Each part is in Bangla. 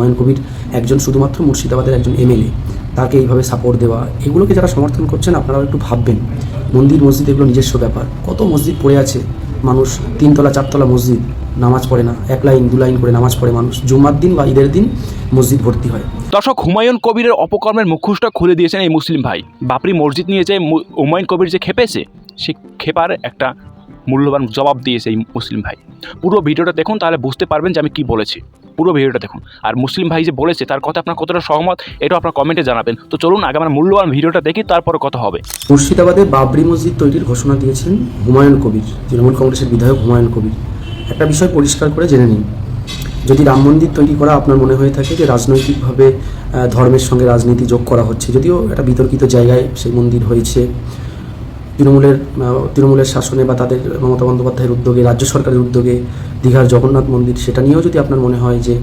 হুমায়ুন কবির একজন শুধুমাত্র মুর্শিদাবাদের একজন এমএলএ, তাকে এইভাবে সাপোর্ট দেওয়া, এগুলোকে যারা সমর্থন করছেন আপনারাও একটু ভাববেন। মন্দির মসজিদ এগুলো নিজস্ব ব্যাপার। কত মসজিদ পড়ে আছে? মানুষ তিনতলা, চারতলা মসজিদ, নামাজ পড়ে না। এক লাইন, দু লাইন করে নামাজ পড়ে মানুষ। জুম্মার দিন বা ঈদের দিন মসজিদ ভর্তি হয়। দর্শক, হুমায়ুন কবিরের অপকর্মের মুখোশটা খুলে দিয়েছেন এই মুসলিম ভাই। বাপরি মসজিদ নিয়ে যে হুমায়ুন কবির যে খেপেছে, সে খেপার একটা মূল্যবান জবাব দিয়েছে এই মুসলিম ভাই। পুরো ভিডিওটা দেখুন, তাহলে বুঝতে পারবেন যে আমি কি বলেছি। পুরো ভিডিওটা দেখুন। আর মুসলিম ভাই যে বলেছে, তার কথা আপনার কতটা সহমত, এটাও আপনার কমেন্টে জানাবেন। তো চলুন, আগে আমার মূল্যবান ভিডিওটা দেখি, তারপরে কথা হবে। মুর্শিদাবাদে বাবরি মসজিদ তৈরির ঘোষণা দিয়েছেন হুমায়ুন কবির, তৃণমূল কংগ্রেসের বিধায়ক হুমায়ুন কবির। একটা বিষয় পরিষ্কার করে জেনে নিন। যদি রাম মন্দির তৈরি করা আপনার মনে হয়ে থাকে যে রাজনৈতিকভাবে ধর্মের সঙ্গে রাজনীতি যোগ করা হচ্ছে, যদিও একটা বিতর্কিত জায়গায় সেই মন্দির হয়েছে তৃণমূলের তৃণমূলের শাসনে বা তাদের মমতা বন্দ্যোপাধ্যায়ের উদ্যোগে, রাজ্য সরকারের উদ্যোগে দীঘার জগন্নাথ মন্দির, সেটা নিয়েও যদি আপনার মনে হয় যে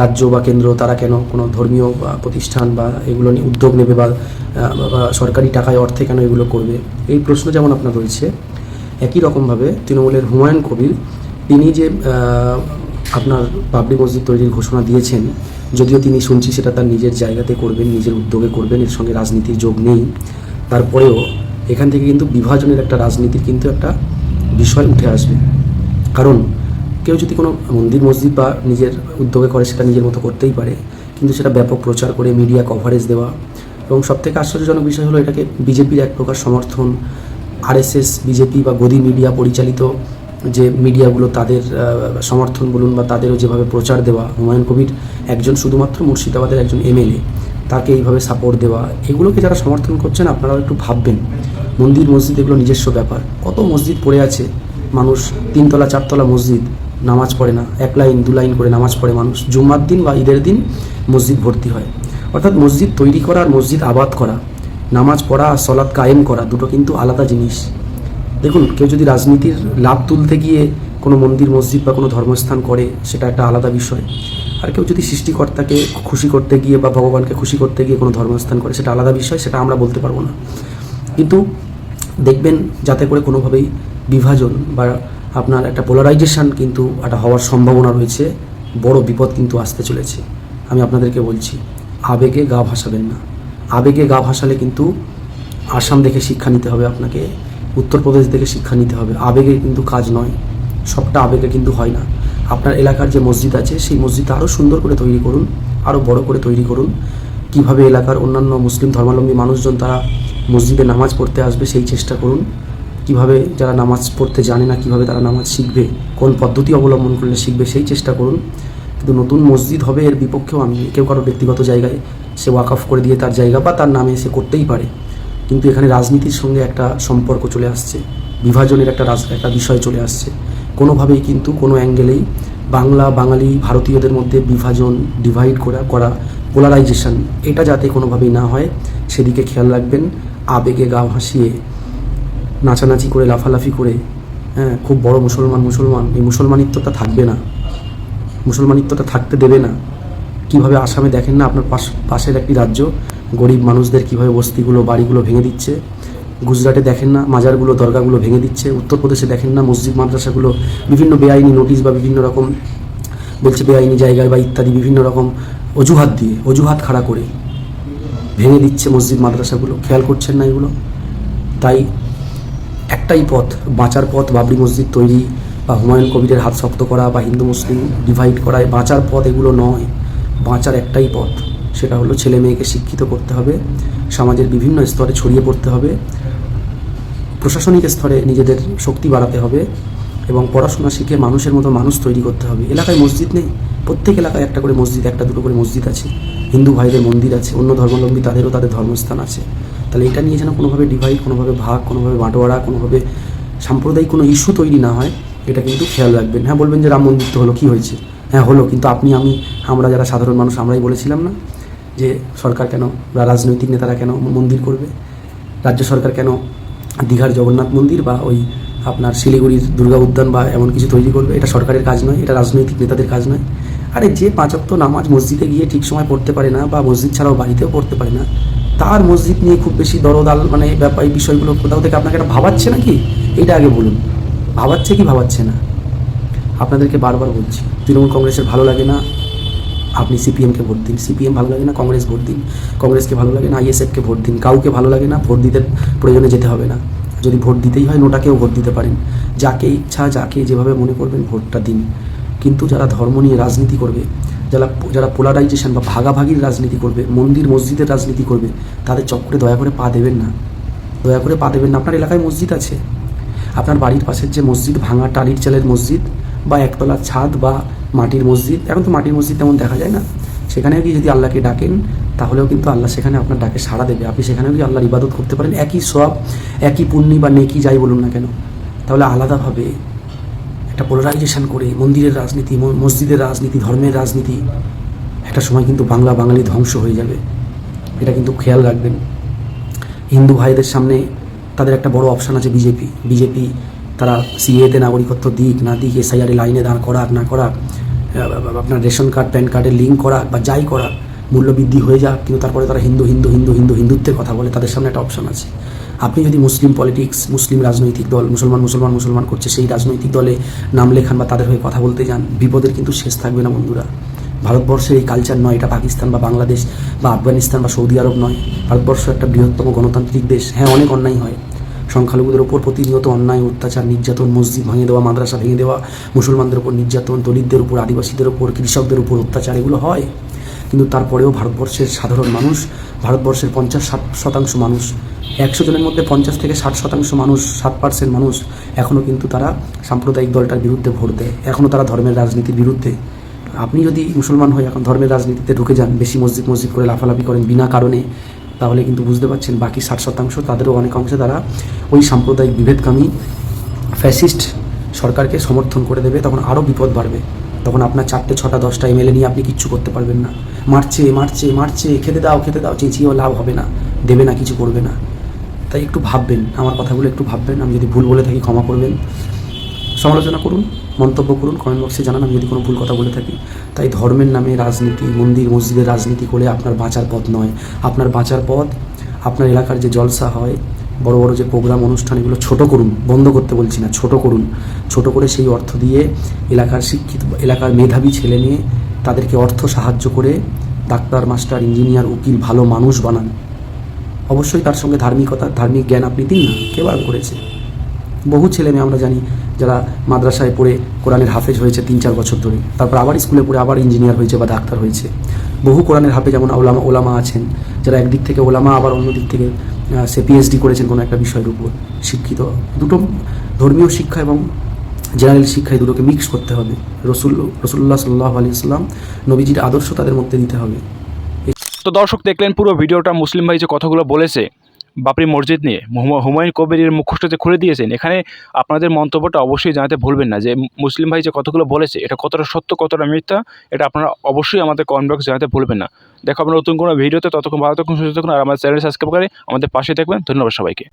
রাজ্য বা কেন্দ্র তারা কেন কোনো ধর্মীয় প্রতিষ্ঠান বা এগুলো নিয়ে উদ্যোগ নেবে বা সরকারি টাকায় অর্থে কেন এগুলো করবে, এই প্রশ্ন যেমন আপনার রয়েছে, একই রকমভাবে তৃণমূলের হুমায়ুন কবির, তিনি যে আপনার বাবরি মসজিদ তৈরির ঘোষণা দিয়েছেন, যদিও তিনি শুনছি সেটা তার নিজের জায়গাতে করবেন, নিজের উদ্যোগে করবেন, এর সঙ্গে রাজনীতির যোগ নেই, তারপরেও এখান থেকে কিন্তু বিভাজনের একটা রাজনীতির কিন্তু একটা বিষয় উঠে আসবে। কারণ কেউ যদি কোনো মন্দির, মসজিদ বা নিজের উদ্যোগে করে সেটা নিজের মতো করতেই পারে। কিন্তু সেটা ব্যাপক প্রচার করে মিডিয়া কভারেজ দেওয়া এবং সবথেকে আশ্চর্যজনক বিষয় হলো এটাকে বিজেপির এক প্রকার সমর্থন। আরএসএস, বিজেপি বা গদি মিডিয়া পরিচালিত যে মিডিয়াগুলো তাদের সমর্থন বলুন বা তাদেরও যেভাবে প্রচার দেওয়া, হুমায়ুন কবির একজন শুধুমাত্র মুর্শিদাবাদের একজন এমএলএ, তাকে এইভাবে সাপোর্ট দেওয়া, এগুলোকে যারা সমর্থন করছেন আপনারাও একটু ভাববেন। মন্দির, মসজিদ, এগুলো নিজস্ব ব্যাপার। কত মসজিদ পড়ে আছে? মানুষ তিনতলা, চারতলা মসজিদ, নামাজ পড়ে না। এক লাইন, দু লাইন করে নামাজ পড়ে মানুষ। জুম্মার দিন বা ঈদের দিন মসজিদ ভর্তি হয়। অর্থাৎ মসজিদ তৈরি করা আর মসজিদ আবাদ করা, নামাজ পড়া আর সলাৎ কায়েম করা দুটো কিন্তু আলাদা জিনিস। দেখুন, কেউ যদি রাজনীতির লাভ তুলতে গিয়ে কোনো মন্দির, মসজিদ বা কোনো ধর্মস্থান করে, সেটা একটা আলাদা বিষয়। আর কেউ যদি সৃষ্টিকর্তাকে খুশি করতে গিয়ে বা ভগবানকে খুশি করতে গিয়ে কোনো ধর্মস্থান করে, সেটা আলাদা বিষয়, সেটা আমরা বলতে পারব না। কিন্তু দেখবেন যাতে করে কোনোভাবেই বিভাজন বা আপনার একটা পোলারাইজেশন কিন্তু একটা হওয়ার সম্ভাবনা রয়েছে। বড় বিপদ কিন্তু আসতে চলেছে। আমি আপনাদেরকে বলছি, আবেগে গা ভাসাবেন না। আবেগে গা ভাসালে কিন্তু আসাম দেখে শিক্ষা নিতে হবে আপনাকে, উত্তরপ্রদেশ দেখে শিক্ষা নিতে হবে। আবেগে কিন্তু কাজ নয়। সবটা আবেগে কিন্তু হয় না। আপনার এলাকার যে মসজিদ আছে, সেই মসজিদটা আরও সুন্দর করে তৈরি করুন আরও বড় করে তৈরি করুন। কীভাবে এলাকার অন্যান্য মুসলিম ধর্মাবলম্বী মানুষজন তারা মসজিদে নামাজ পড়তে আসবে সেই চেষ্টা করুন। কীভাবে যারা নামাজ পড়তে জানে না কীভাবে তারা নামাজ শিখবে, কোন পদ্ধতি অবলম্বন করলে শিখবে সেই চেষ্টা করুন। কিন্তু নতুন মসজিদ হবে এর বিপক্ষেও আমি কেউ কারও ব্যক্তিগত জায়গায় সে ওয়াক অফ করে দিয়ে তার জায়গা বা তার নামে সে করতেই পারে। কিন্তু এখানে রাজনীতির সঙ্গে একটা সম্পর্ক চলে আসছে, বিভাজনের একটা রাজ, একটা বিষয় চলে আসছে। কোনোভাবেই কিন্তু কোনো অ্যাঙ্গেলেই বাংলা, বাঙালি, ভারতীয়দের মধ্যে বিভাজন ডিভাইড করা করা পোলারাইজেশন এটা যাতে কোনোভাবেই না হয়, সেদিকে খেয়াল রাখবেন। আবেগে গা ভাসিয়ে নাচানাচি করে, লাফালাফি করে হ্যাঁ খুব বড় মুসলমান মুসলমান। এই মুসলমানিত্বটা থাকবে না। মুসলমানিত্বটা থাকতে দেবে না। কীভাবে আসামে দেখেন না আপনার পাশ পাশের একটি রাজ্য? গরিব মানুষদের কীভাবে বস্তিগুলো, বাড়িগুলো ভেঙে দিচ্ছে? গুজরাটে দেখেন না মাজারগুলো, দরগাগুলো ভেঙে দিচ্ছে? উত্তরপ্রদেশে দেখেন না মসজিদ, মাদ্রাসাগুলো বিভিন্ন বেআইনি নোটিশ বা বিভিন্ন রকম বলছে বেআইনি জায়গায় বা ইত্যাদি বিভিন্ন রকম অজুহাত দিয়ে, অজুহাত খাড়া করে। ভেঙে দিচ্ছে মসজিদ মাদ্রাসাগুলো, খেয়াল করছেন না এগুলো? তাই একটাই পথ, বাঁচার পথ বাবরি মসজিদ তৈরি বা হুমায়ুন কবিরের হাত শক্ত করা বা হিন্দু মুসলিম ডিভাইড করা বাঁচার পথ এগুলো নয়। বাঁচার একটাই পথ, সেটা হলো ছেলে মেয়েকে শিক্ষিত করতে হবে, সমাজের বিভিন্ন স্তরে ছড়িয়ে পড়তে হবে, প্রশাসনিক স্তরে নিজেদের শক্তি বাড়াতে হবে এবং পড়াশোনা শিখে মানুষের মতো মানুষ তৈরি করতে হবে। এলাকায় মসজিদ নেই? প্রত্যেক এলাকায় একটা করে মসজিদ, একটা দুটো করে মসজিদ আছে। হিন্দু ভাইদের মন্দির আছে, অন্য ধর্মাবলম্বী তাদেরও তাদের ধর্মস্থান আছে। তাহলে এটা নিয়ে যেন কোনোভাবে ডিভাইড কোনোভাবে ভাগ, কোনোভাবে বাঁটোয়ারা, কোনোভাবে সাম্প্রদায়িক কোনো ইস্যু তৈরি না হয়, এটা কিন্তু খেয়াল রাখবেন। হ্যাঁ বলবেন যে রাম মন্দির তো হলো, কী হয়েছে? হ্যাঁ হলো, কিন্তু আপনি, আমি, আমরা যারা সাধারণ মানুষ, আমরাই বলেছিলাম না যে সরকার কেন বা রাজনৈতিক নেতারা কেন মন্দির করবে? রাজ্য সরকার কেন দীঘার জগন্নাথ মন্দির বা ওই আপনার শিলিগুড়ির দুর্গা উদ্যান বা এমন কিছু তৈরি করবে? এটা সরকারের কাজ নয়, এটা রাজনৈতিক নেতাদের কাজ নয়। আরে যে পাঁচক্ত নামাজ মসজিদে গিয়ে ঠিক সময় পড়তে পারে না বা মসজিদ ছাড়াও বাড়িতেও পড়তে পারে না, তার মসজিদ নিয়ে খুব বেশি দরদাল মানে ব্যাপার, এই বিষয়গুলো কোথাও থেকে আপনাকে এটা ভাবাচ্ছে নাকি? এটা আগে বলুন। ভাবাচ্ছে কি ভাবাচ্ছে না? আপনাদেরকে বারবার বলছি, তৃণমূল কংগ্রেসের ভালো লাগে না, আপনি সিপিএমকে ভোট দিন। সিপিএম ভালো লাগে না, কংগ্রেস ভোট দিন। কংগ্রেসকে ভালো লাগে না, আইএসএফকে ভোট দিন। কাউকে ভালো লাগে না, ভোট দিতে প্রয়োজনে যেতে হবে না। যদি ভোট দিতেই হয়, নোটাকেও ভোট দিতে পারেন। যাকে ইচ্ছা, যাকে যেভাবে মনে করবেন, ভোটটা দিন। কিন্তু যারা ধর্ম নিয়ে রাজনীতি করবে, যারা যারা পোলারাইজেশন বা ভাগাভাগির রাজনীতি করবে, মন্দির মসজিদের রাজনীতি করবে, তাদের চক্করে দয়া করে পা দেবেন না। দয়া করে পা দেবেন না। আপনার এলাকায় মসজিদ আছে। আপনার বাড়ির পাশের যে মসজিদ, ভাঙা টালির চালের মসজিদ বা একতলার ছাদ বা মাটির মসজিদ, এখন তো মাটির মসজিদ তেমন দেখা যায় না। সেখানেও কি যদি আল্লাহকে ডাকেন, তাহলেও কিন্তু আল্লাহ সেখানে আপনার ডাকে সাড়া দেবে। আপনি সেখানেও কি আল্লাহর ইবাদত করতে পারেন। একই সব একই পুণ্যি বা নেকি যাই বলুন না কেন, তাহলে আলাদাভাবে একটা পোলারাইজেশন করে, মন্দিরের রাজনীতি মসজিদের রাজনীতি, ধর্মের রাজনীতি, একটা সময় কিন্তু বাংলা বাঙালি ধ্বংস হয়ে যাবে। এটা কিন্তু খেয়াল রাখবেন। হিন্দু ভাইদের সামনে তাদের একটা বড় অপশান আছে বিজেপি বিজেপি তারা সিএতে নাগরিকত্ব দিক, না দিক এসআইআরে লাইনে দাঁড় করাক, না করাক আপনার রেশন কার্ড, প্যান কার্ডে লিঙ্ক করাক বা যাই করাক মূল্যবৃদ্ধি হয়ে যাক, কিন্তু তারপরে তারা হিন্দু হিন্দু হিন্দু হিন্দু, হিন্দুত্বের কথা বলে, তাদের সামনে একটা অপশান আছে। আপনি যদি মুসলিম পলিটিক্স মুসলিম রাজনৈতিক দল, মুসলমান মুসলমান মুসলমান করছে, সেই রাজনৈতিক দলে নাম লেখান বা তাদের হয়ে কথা বলতে যান, বিপদের কিন্তু শেষ থাকবে না বন্ধুরা। ভারতবর্ষের এই কালচার নয়, এটা পাকিস্তান বা বাংলাদেশ বা আফগানিস্তান বা সৌদি আরব নয়। ভারতবর্ষ একটা বৃহত্তম গণতান্ত্রিক দেশ। হ্যাঁ অনেক অন্যায় হয়। সংখ্যালঘুদের ওপর প্রতিনিয়ত অন্যায়, অত্যাচার, নির্যাতন, মসজিদ ভেঙে দেওয়া, মাদ্রাসা ভেঙে দেওয়া, মুসলমানদের ওপর নির্যাতন, দলিতদের উপর আদিবাসীদের ওপর, কৃষকদের উপর অত্যাচার, এগুলো হয়। কিন্তু তারপরেও ভারতবর্ষের সাধারণ মানুষ, ভারতবর্ষের পঞ্চাশ ষাট শতাংশ মানুষ, একশো জনের মধ্যে পঞ্চাশ থেকে ষাট শতাংশ মানুষ, সাত পার্সেন্ট মানুষ এখনও কিন্তু তারা সাম্প্রদায়িক দলটার বিরুদ্ধে ভোট দেয়। এখনও তারা ধর্মের রাজনীতির বিরুদ্ধে। আপনি যদি মুসলমান হয়ে এখন ধর্মের রাজনীতিতে ঢুকে যান, বেশি মসজিদ মসজিদ করে লাফালাফি করেন বিনা কারণে, তাহলে কিন্তু বুঝতে পারছেন বাকি ষাট শতাংশ, তাদেরও অনেক অংশে তারা ওই সাম্প্রদায়িক বিভেদকামী ফ্যাসিস্ট সরকারকে সমর্থন করে দেবে, তখন আরও বিপদ বাড়বে। তখন আপনার চারটে, ছটা, দশটা এমএলএ নিয়ে আপনি কিচ্ছু করতে পারবেন না। মারছে মারছে মারছে, খেতে দাও খেতে দাও চেঁচিয়েও লাভ হবে না, দেবে না, কিছু করবে না। তাই একটু ভাববেন, আমার কথাগুলো একটু ভাববেন, আমি যদি ভুল বলে থাকি ক্ষমা করবেন। সমালোচনা করুন, মন্তব্য করুন কমেন্ট বক্সে জানান, আমি যদি কোনো ভুল কথা বলে থাকি। তাই ধর্মের নামে রাজনীতি, মন্দির, মসজিদের রাজনীতি করে আপনার বাঁচার পথ নয়। আপনার বাঁচার পথ, আপনার এলাকার যে জলসা হয় বড় বড় যে প্রোগ্রাম অনুষ্ঠান, এগুলো ছোটো করুন, বন্ধ করতে বলছি না, ছোট করুন। ছোট করে সেই অর্থ দিয়ে এলাকার শিক্ষিত, এলাকার মেধাবী ছেলে নিয়ে তাদেরকে অর্থ সাহায্য করে ডাক্তার, মাস্টার, ইঞ্জিনিয়ার, উকিল, ভালো মানুষ বানান। অবশ্যই তার সঙ্গে ধার্মিকতা, ধার্মিক জ্ঞান আপনি দিন না, কে বার করেছে? বহু ছেলে মেয়ে আমরা জানি যারা মাদ্রাসায় পড়ে কোরআনের হাফেজ হয়েছে তিন চার বছর ধরে, তারপর আবার স্কুলে পড়ে আবার ইঞ্জিনিয়ার হয়েছে বা ডাক্তার হয়েছে। বহু কোরআনের হাফেজ যেমন ওলামা ওলামা আছেন, যারা একদিক থেকে ওলামা আবার অন্য দিক থেকে সে পিএইচডি করেছেন কোনো একটা বিষয়ের উপর, শিক্ষিত। দুটো ধর্মীয় শিক্ষা এবং জেনারেল শিক্ষা এই দুটোকে মিক্স করতে হবে। রসুল, রসুল্লাহ সাল্লাহ আলি ইসলাম নবীজির আদর্শ তাদের মধ্যে দিতে হবে। তো দর্শক দেখলেন পুরো ভিডিওটা, মুসলিম ভাই যে কথাগুলো বলেছে বাবরি মসজিদ নিয়ে হুমায়ুন কবিরের মুখোশটা যে খুলে দিয়েছেন। এখানে আপনাদের মন্তব্যটা অবশ্যই জানাতে ভুলবেন না যে মুসলিম ভাই যে কতগুলো বলেছে, এটা কতটা সত্য, কতটা মিথ্যা, এটা আপনারা অবশ্যই আমাদের কমেন্ট বক্সে জানাতে ভুলবেন না। দেখো আপনার নতুন কোনো ভিডিওতে, ততক্ষণ ভালো থাকুন, সুস্থ থাকুন, আর আমাদের চ্যানেল সাবস্ক্রাইব করে আমাদের পাশে থাকবেন। ধন্যবাদ সবাইকে।